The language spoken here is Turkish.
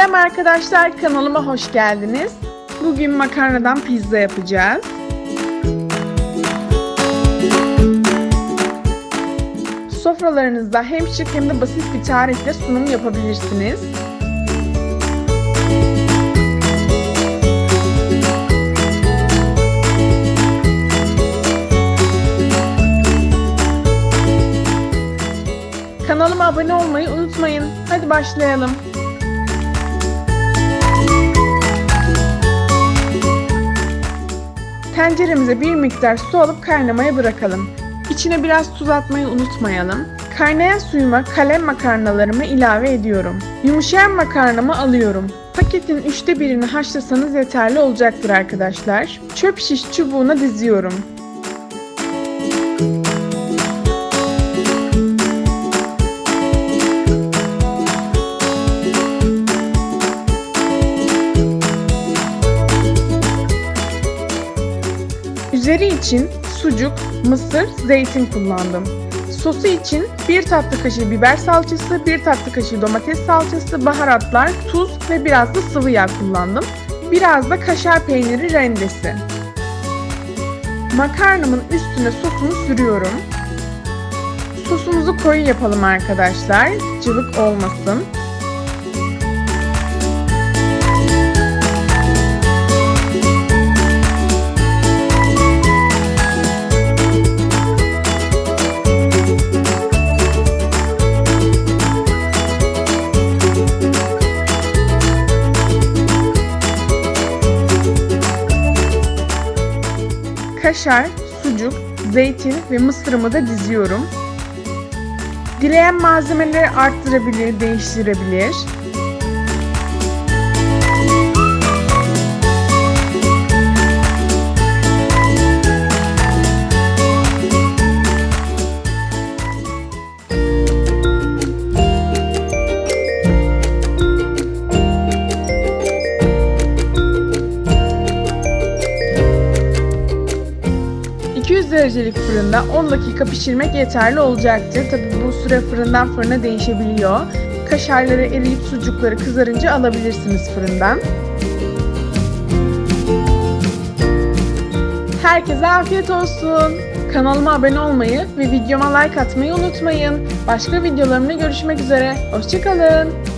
Selam arkadaşlar, kanalıma hoş geldiniz. Bugün makarnadan pizza yapacağız. Sofralarınızda hem şık hem de basit bir tarifle sunum yapabilirsiniz. Kanalıma abone olmayı unutmayın. Hadi başlayalım. Tenceremize bir miktar su alıp kaynamaya bırakalım. İçine biraz tuz atmayı unutmayalım. Kaynayan suyuma kalem makarnalarımı ilave ediyorum. Yumuşayan makarnamı alıyorum. Paketin üçte birini haşlasanız yeterli olacaktır arkadaşlar. Çöp şiş çubuğuna diziyorum. Üzeri için sucuk, mısır, zeytin kullandım. Sosu için 1 tatlı kaşığı biber salçası, 1 tatlı kaşığı domates salçası, baharatlar, tuz ve biraz da sıvı yağ kullandım. Biraz da kaşar peyniri rendesi. Makarnamın üstüne sosunu sürüyorum. Sosumuzu koyu yapalım arkadaşlar. Cıvık olmasın. Kaşar, sucuk, zeytin ve mısırımı da diziyorum. Dileyen malzemeleri arttırabilir, değiştirebilir. Derecelik fırında 10 dakika pişirmek yeterli olacaktır. Tabi bu süre fırından fırına değişebiliyor. Kaşarları eriyip sucukları kızarınca alabilirsiniz fırından. Herkese afiyet olsun. Kanalıma abone olmayı ve videoma like atmayı unutmayın. Başka videolarımda görüşmek üzere. Hoşçakalın.